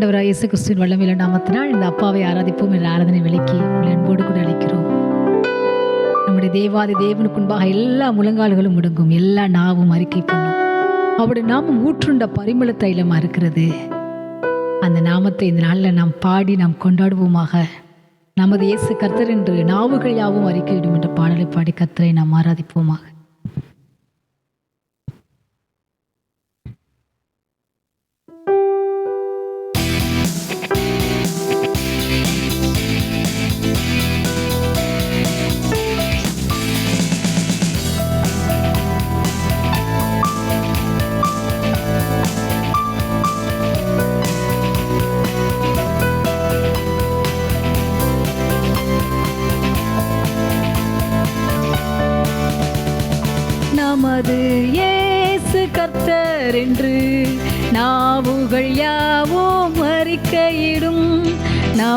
ஆண்டவராக இயேசு கிறிஸ்துவின் வல்லமையில நாமத்தினால் இந்த அப்பாவை ஆராதிப்போம் என்ற ஆராதனை விலைக்கு உங்களை அன்போடு கூட அழைக்கிறோம். நம்முடைய தேவாதி தேவனுக்கு முன்பாக எல்லா முழங்கால்களும் முடங்கும் எல்லா நாவும் அறிக்கை பண்ணும். அவருடைய நாமம் ஊற்றுண்ட பரிமள தைலமாக இருக்கிறது. அந்த நாமத்தை இந்த நாளில் நாம் பாடி நாம் கொண்டாடுவோமாக. நமது இயேசு கர்த்தர் என்று நாவுகள் யாவும் அறிக்கையிடும் என்ற பாடலை பாடி கர்த்தரை நாம் ஆராதிப்போமாக.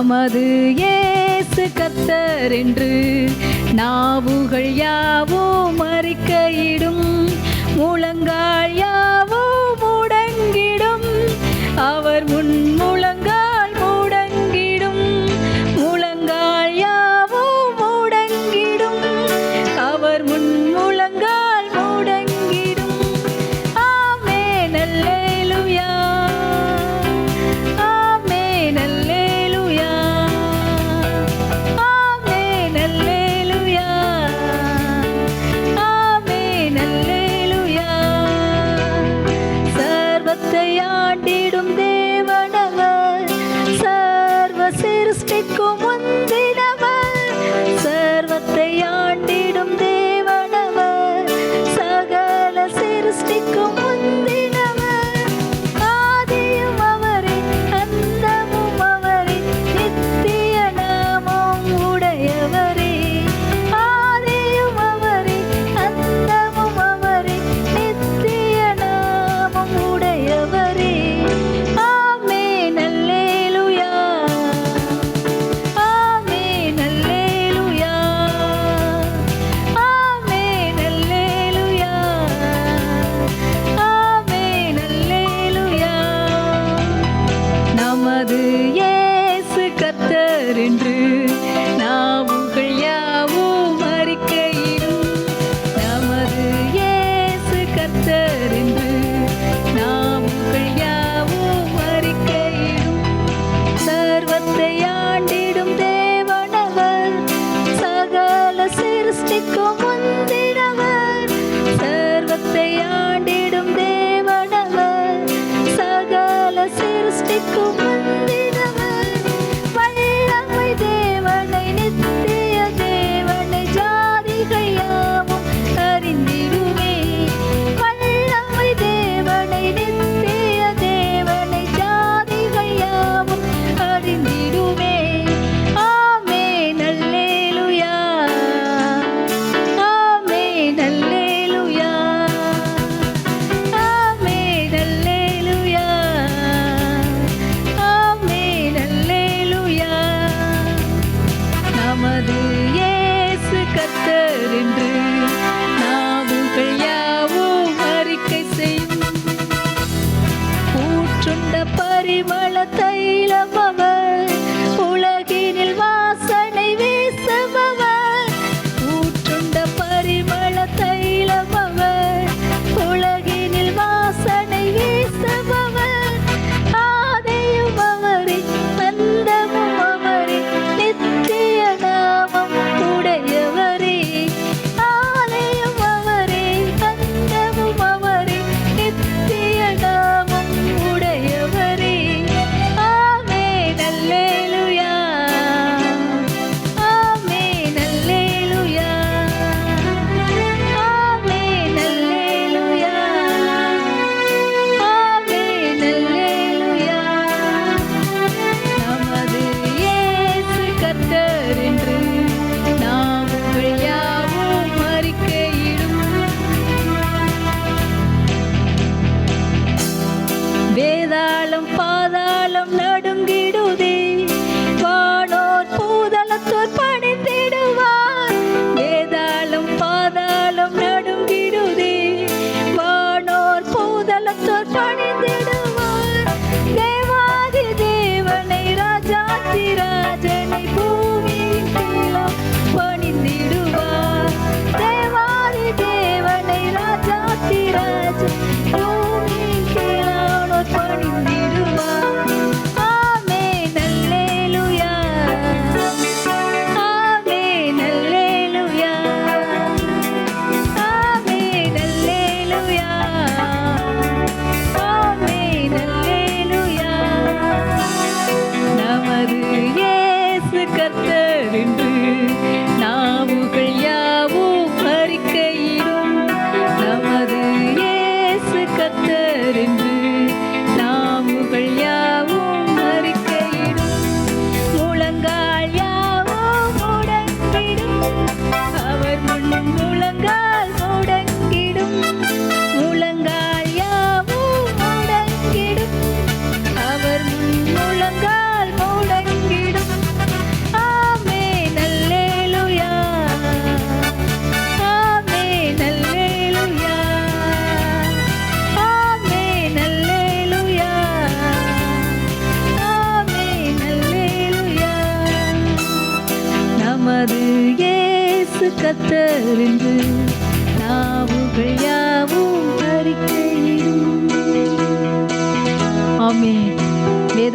நமது ஏசு கத்தர் என்று நாவுகள் யாவும் மறிக்கையிடும் முழங்கால் யாவோ முடங்கிடும். அவர் முன் முழ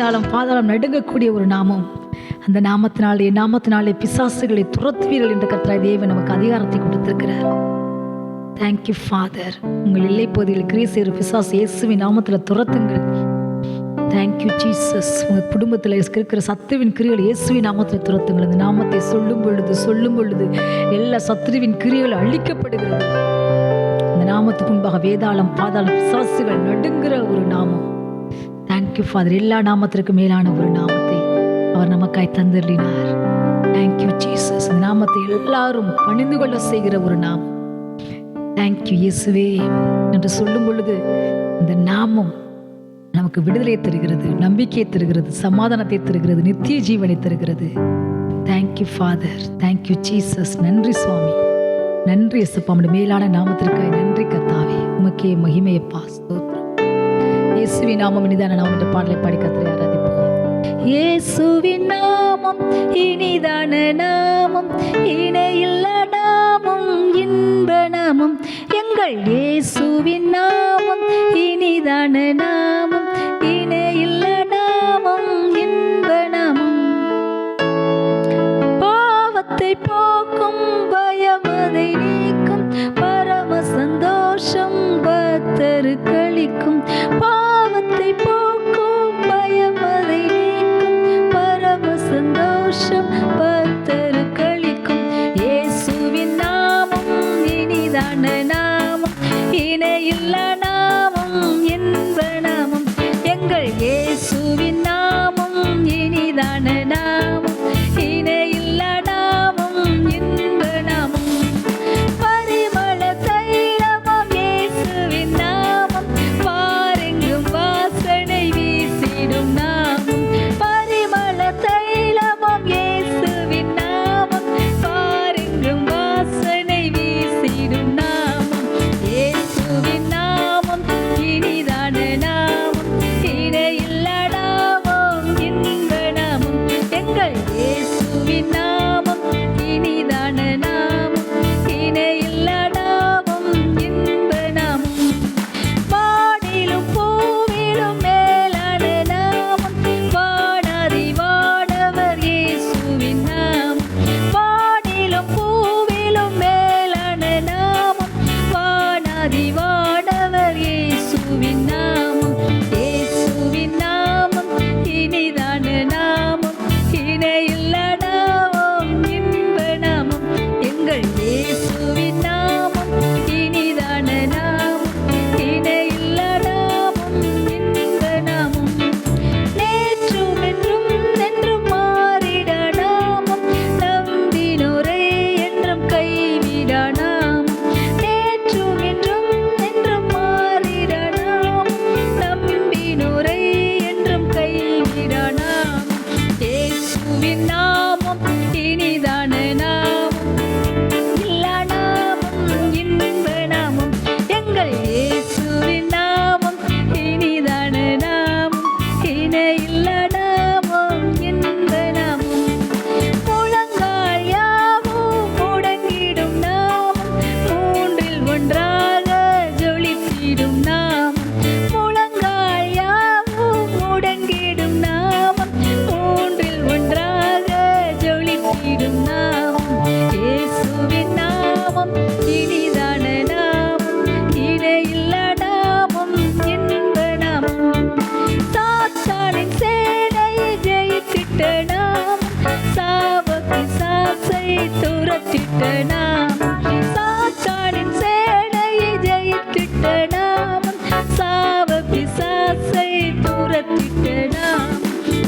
வேதாளம் பாதாளம் நடுங்கக்கூடிய ஒரு நாமம். அந்த நாமத்தினாலே நாமத்தினாலே பிசாசுகளை துரத்துவீர்கள் என்று கர்த்தராய் தேவன் நமக்கு அதிகாரத்தை கொடுத்திருக்கிறார். தேங்க்யூ ஃபாதர் உங்கள் இல்லை பகுதியில் கிரீசேரு பிசாசு இயேசுவின் நாமத்தில் துரத்துங்கள். தேங்க்யூ ஜீசஸ் உங்கள் குடும்பத்தில் இருக்கிற சத்துவின் கிரிகள் இயேசுவின் நாமத்தில் துரத்துங்கள். அந்த நாமத்தை சொல்லும் பொழுது சொல்லும் பொழுது எல்லா சத்துருவின் கிரிகள் அழிக்கப்படுகிறது. அந்த நாமத்துக்கு முன்பாக வேதாளம் பாதாளம் பிசாசுகள் நடுங்கிற ஒரு நாமம். தேங்க்யூ ஃபாதர் எல்லா நாமத்திற்கும் மேலான ஒரு நாமத்தை அவர் நமக்காய் தந்தருளினார். தேங்க்யூ ஜீசஸ் நாமத்தை எல்லாரும் பணிந்து கொள்ள செய்கிற ஒரு நாமம். தேங்க்யூ இயேசுவே. என்று சொல்லும் பொழுது இந்த நாமம் நமக்கு விடுதலையை தருகிறது நம்பிக்கையை தருகிறது சமாதானத்தை தருகிறது நித்திய ஜீவனை தருகிறது. தேங்க்யூ ஃபாதர் தேங்க்யூ ஜீசஸ் நன்றி சுவாமி. நன்றி எசப்பா மேலான நாமத்திற்காய் நன்றி கத்தாவே உமக்கே மகிமையப்பா. ஸ்தோத்திரம் இயேசுவின் நாமம் இனிதான நாமம் என்ற பாடலை பாடி ஆராதிப்போம். இயேசுவின் நாமம் இனிதான நாமம் இணையில்ல நாமம் இன்ப நாமம். எங்கள் இயேசுவின் நாமம் இனிதான நாமம்.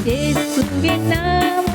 இயேசுவின் நாமம்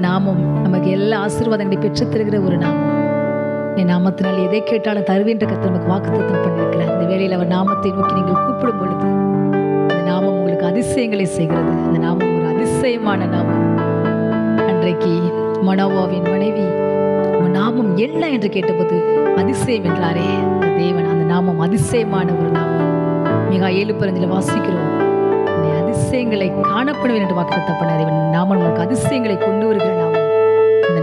நாமம். நமக்கு எல்லா ஆசீர்வாதங்களை பெற்று தருகிற ஒரு நாமம். என் நாமத்தினால் எதை கேட்டாலும் தருவேன்ற கத்தை நமக்கு வாக்குத்தத்தம் பண்ணியிருக்கிறார். இந்த வேளையில் அவர் நாமத்தை நோக்கி நீங்கள் கூப்பிடும் பொழுது அந்த நாமம் உங்களுக்கு அதிசயங்களை செய்கிறது. அந்த நாமம் ஒரு அதிசயமான நாமம். அன்றைக்கு மனோவாவின் மனைவி உன் நாமம் என்ன என்று கேட்டபோது அதிசயம் என்றாரே. தேவன் அந்த நாமம் அதிசயமான ஒரு நாமம். மிக ஏழு பரஞ்சில் வாசிக்கிறோம். அதிசயங்களை காணப்படுவேன் என்று வாக்கு பண்ண தேவன் நாமம் உங்களுக்கு அதிசயங்களை கொண்டு வருகிற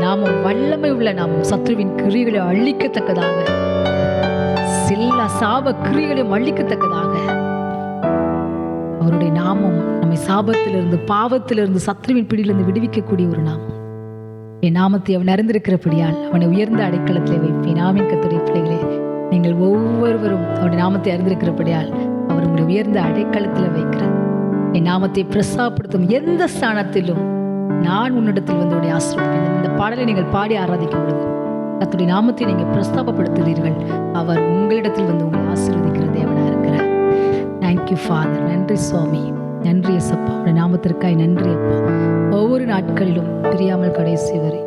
நாமம் வல்லமை உள்ள நாமம் சத்ருவின் கிரிகளை அழிக்கத்தக்கதாக. சில்ல சாப கிரிகளையும் அழிக்கத்தக்கதாக அவருடைய நாமம் நம்மை சாபத்திலிருந்து பாவத்திலிருந்து சத்ருவின் பிடியிலிருந்து விடுவிக்கக்கூடிய ஒரு நாமம். என் நாமத்தை அவன் அறிந்திருக்கிறபடியால் அவனை உயர்ந்த அடைக்கலத்திலே வைப்பேன். நாமின் கத்துடைய பிள்ளைகளே நீங்கள் ஒவ்வொருவரும் அவருடைய நாமத்தை அறிந்திருக்கிறபடியால் அவர் உங்களை உயர்ந்த அடைக்கலத்தில் வைக்கிறார். என் நாமத்தை பிரசாப்படுத்தும் எந்த ஸ்தானத்திலும் நான் உன்னிடத்தில் வந்து உடைய ஆசிரியப்பேன் இந்த பாடலை நீங்கள் பாடி ஆராதிக்கும் பொழுது கத்துடைய நாமத்தை நீங்கள் பிரஸ்தாபப்படுத்துகிறீர்கள். அவர் உங்களிடத்தில் வந்து உங்களை ஆசீர்வதிக்கிற தேவனாக இருக்கிறார். தேங்க்யூ ஃபாதர் நன்றி சுவாமி. நன்றி எசப்பா உடைய நாமத்திற்காய் நன்றி அப்பா. ஒவ்வொரு நாட்களிலும் பிரியாமல் கடைசி வரை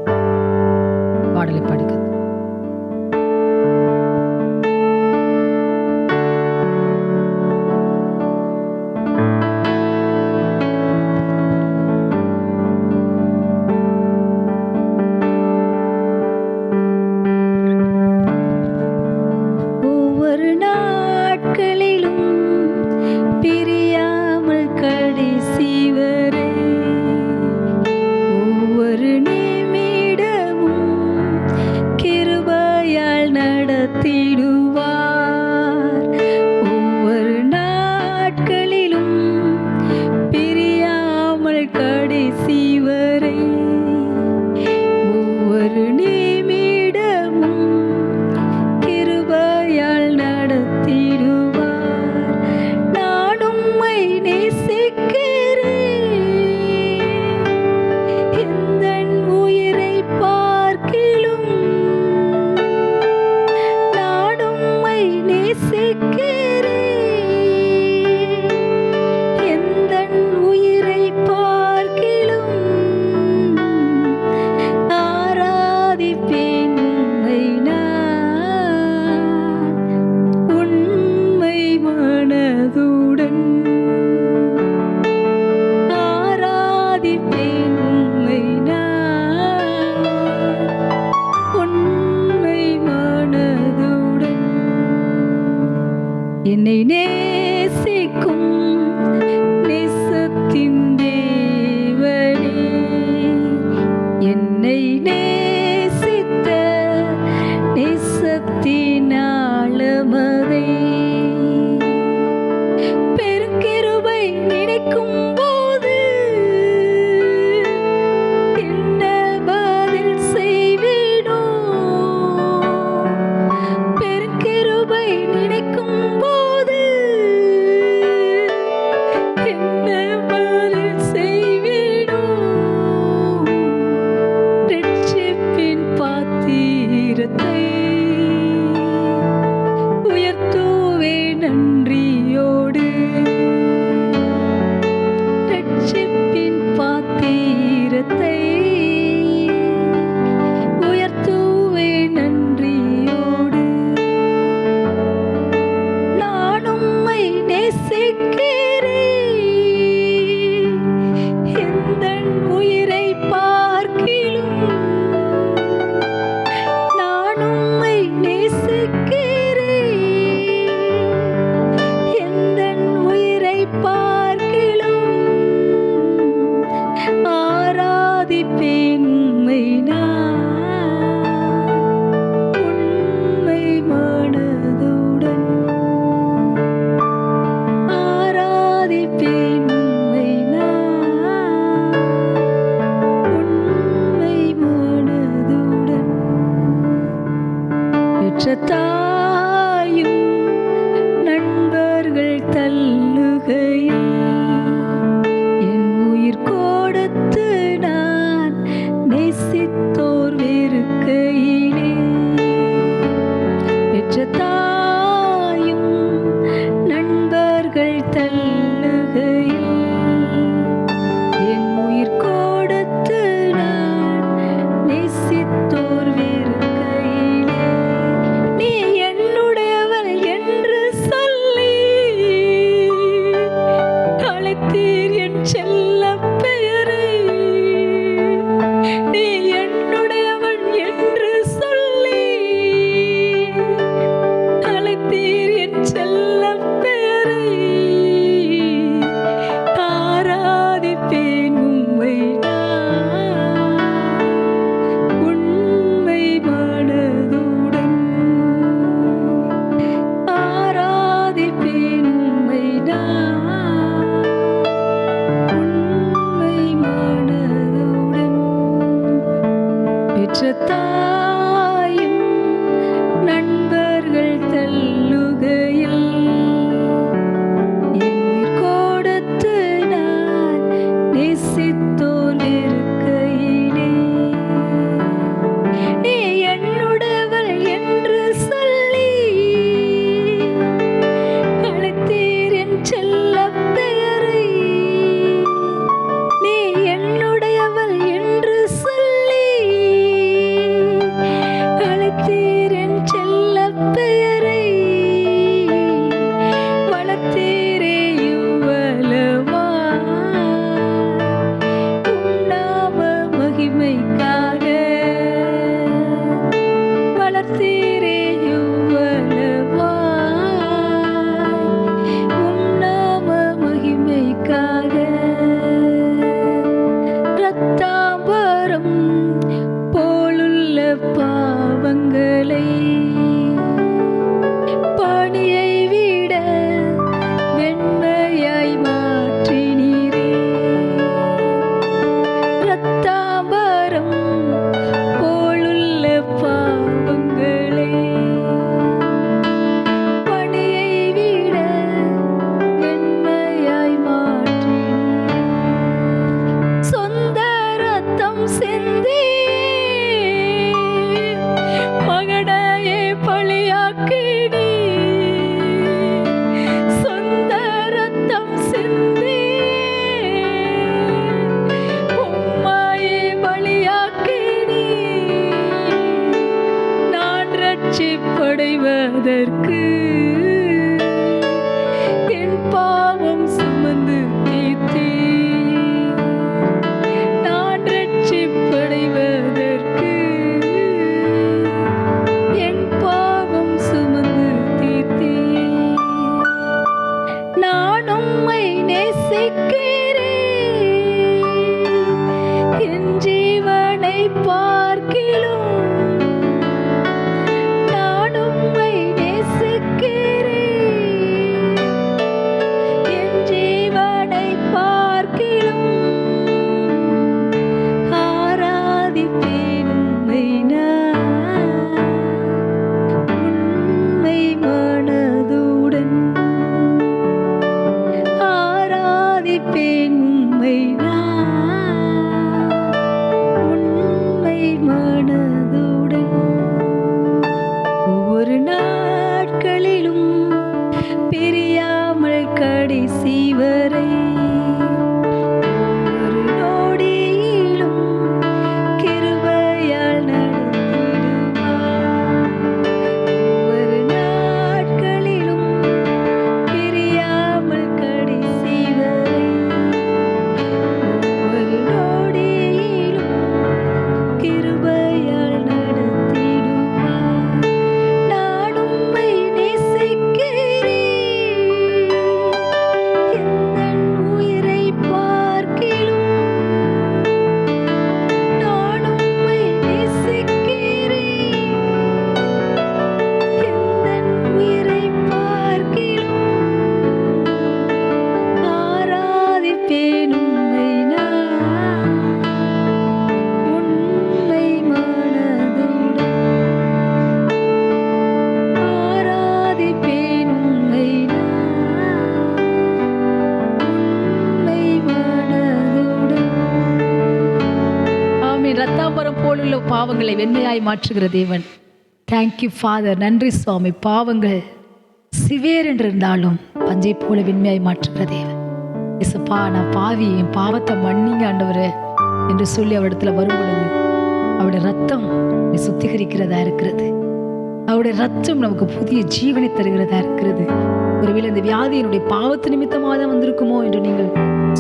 அவர்கள் தல் 着灯。பாவங்களை மாற்றுகிற தேவன். தேங்க்யூ ஃபாதர் நன்றி சுவாமி. பாவங்கள் சிவேர் என்று இருந்தாலும் பஞ்சை போல வெண்மையாய் மாற்றுகிற தேவன். இசப்பா நான் பாவி என் பாவத்தை மன்னிங்க ஆண்டவரே என்று சொல்லி அவரிடத்துல வரும் பொழுது அவருடைய ரத்தம் சுத்திகரிக்கிறதா இருக்கிறது. அவருடைய ரத்தம் நமக்கு புதிய ஜீவனை தருகிறதா இருக்கிறது. ஒருவேளை இந்த வியாதி என்னுடைய பாவத்து நிமித்தமாக தான் வந்திருக்குமோ என்று நீங்கள்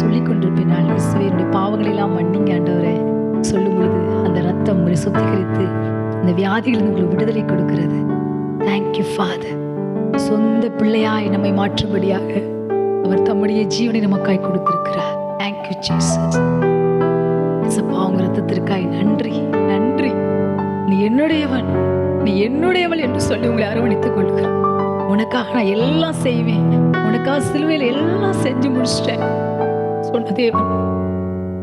சொல்லிக் கொண்டிருப்பினால் இசுவை என்னுடைய பாவங்களை எல்லாம் மன்னிங்க ஆண்டவரை. சொல்லும் பொழுது அந்த ரத்தம் உங்களை சுத்திகரித்து இந்த வியாதிகள் உங்களுக்கு விடுதலை கொடுக்கிறது. தேங்க்யூ ஃபாதர் சொந்த பிள்ளையாய் நம்மை மாற்றும்படியாக அவர் தம்முடைய ஜீவனை நமக்காய் கொடுத்திருக்கிறார். தேங்க்யூ ஜீசஸ் இயேசப்பா உங்க ரத்தத்திற்காய் நன்றி நன்றி. நீ என்னுடையவன் நீ என்னுடையவள் என்று சொல்லி உங்களை அரவணைத்துக் கொள்கிறேன். உனக்காக நான் எல்லாம் செய்வேன். உனக்காக சிலுவையில் எல்லாம் செஞ்சு முடிச்சிட்டேன். சொன்ன தேவன்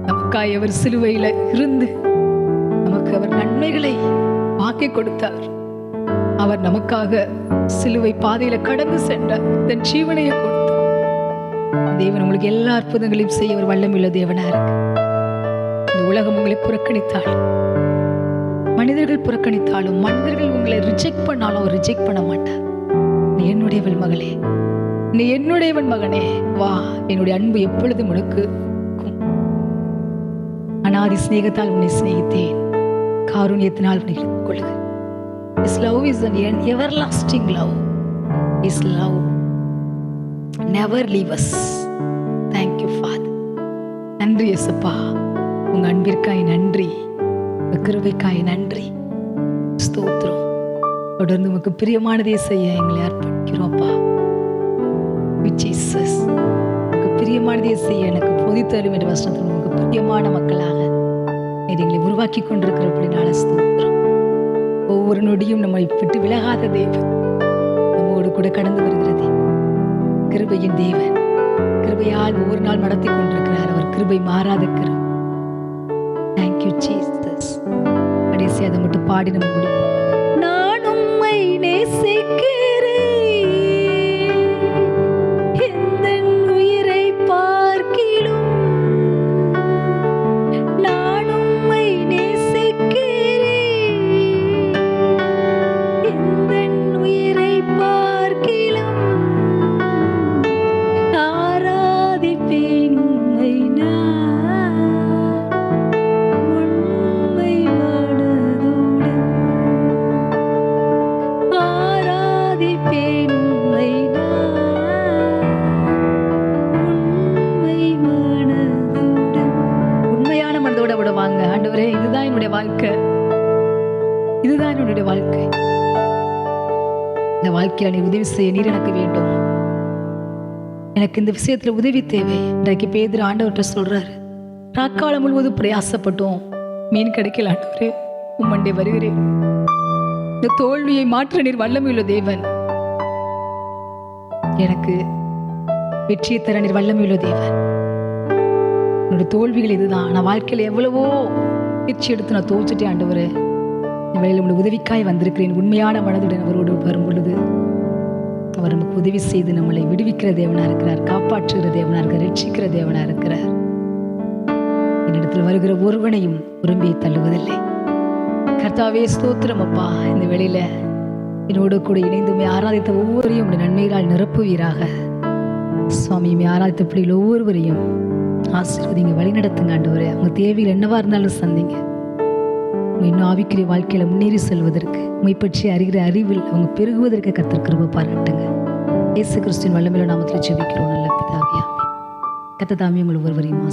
நமக்காய் அவர் சிலுவையில இருந்து நமக்கு அவர் நன்மைகளை வாக்கி கொடுத்தார். அவர் நமக்காக சிலுவை பாதையில கடந்து சென்றார். தன் ஜீவனையை கொடுத்தார். தேவன் உங்களுக்கு எல்லா அற்புதங்களையும் செய்ய ஒரு வல்லமில்ல தேவனா இருக்கு. இந்த உலகம் உங்களை புறக்கணித்தால் மனிதர்கள் புறக்கணித்தாலும் மனிதர்கள் உங்களை ரிஜெக்ட் பண்ணாலும் ரிஜெக்ட் பண்ண மாட்டார். நீ என்னுடையவள் மகளே. நீ என்னுடையவன் மகனே. வா என்னுடைய அன்பு எப்பொழுதும் உனக்கு அனாதி சிநேகத்தால் உன்னை சிநேகித்தேன். காருண்யத்தினால் உன்னை இழுத்துக் is love is an everlasting love is love never leave us thank you father நன்றி எசப்பா உங்க அன்பிற்காய் நன்றி. கிருவைக்காய் நன்றி. ஸ்தோத்திரம். தொடர்ந்து உமக்கு பிரியமானதே செய்ய எங்களை அர்ப்பணிக்கிறோம்ப்பா. ஜீசஸ் உமக்கு பிரியமானதே செய்ய எனக்கு பொதித்தரும் என்ற வசனத்தில் உமக்கு பிரியமான மக்களாக எங்களை உருவாக்கி கொண்டிருக்கிறபடினால ஸ்தோத்திரம். ஒவ்வொரு நொடியும் நம்மை விட்டு விலகாத தேவன். நம்மோடு கூட கடந்து வருகிறது கிருபையின் தேவன். கிருபையால் ஒவ்வொரு நாள் நடத்தி கொண்டிருக்கிறார். அவர் கிருபை மாறாத கிருபை தேங்க்யூ ஜீசஸ் கடைசி அதை மட்டும் பாடி நம்ம முடியும் எனக்கு இந்த விஷயத்துல உதவி தேவை. இன்றைக்கு பேதர் ஆண்டவர்கிட்ட சொல்றாரு. ராக்காலம் முழுவதும் பிரயாசப்பட்டோம். மீன் கிடைக்கல ஆண்டவரே உம்மண்டே வருகிறேன். இந்த தோல்வியை மாற்ற நீர் வல்லமையுள்ள தேவன். எனக்கு வெற்றியை தர நீர் வல்லமையுள்ள தேவன். என்னோட தோல்விகள் இதுதான். நான் வாழ்க்கையில எவ்வளவோ முயற்சி எடுத்து நான் தோச்சுட்டேன் ஆண்டவரே. வேலையில் உங்களுடைய உதவிக்காய் வந்திருக்கிறேன். உண்மையான மனதுடன் அவரோடு வரும் பொழுது அவர் நமக்கு உதவி செய்து நம்மளை விடுவிக்கிற தேவனா இருக்கிறார் காப்பாற்றுகிற தேவனா இருக்கிறார் ரட்சிக்கிற தேவனா இருக்கிறார். என்னிடத்தில் வருகிற ஒருவனையும் விரும்பி தள்ளுவதில்லை. கர்த்தாவே ஸ்தோத்திரம் அப்பா. இந்த வெளியில என்னோடு கூட இணைந்து ஆராதித்த ஒவ்வொரையும் நன்மைகளால் நிரப்புவீராக. சுவாமி ஆராதித்த பிள்ளைகள் ஒவ்வொருவரையும் ஆசீர்வதிங்க வழிநடத்துங்க ஆண்டு அவங்க தேவையில் என்னவா இருந்தாலும் சந்திங்க. இன்னும் ஆவிக்குரிய வாழ்க்கையில முன்னேறி செல்வதற்கு உண்மை பற்றி அறிகிற அறிவில் அவங்க பெருகுவதற்கு கத்தர் பாராட்டுங்க. இயேசு கிறிஸ்துவின் வல்லமையில நாமத்தில் ஜெபிக்கிறோம். நல்ல பிதாவியா கத்த தாமி உங்கள் ஒருவரையும்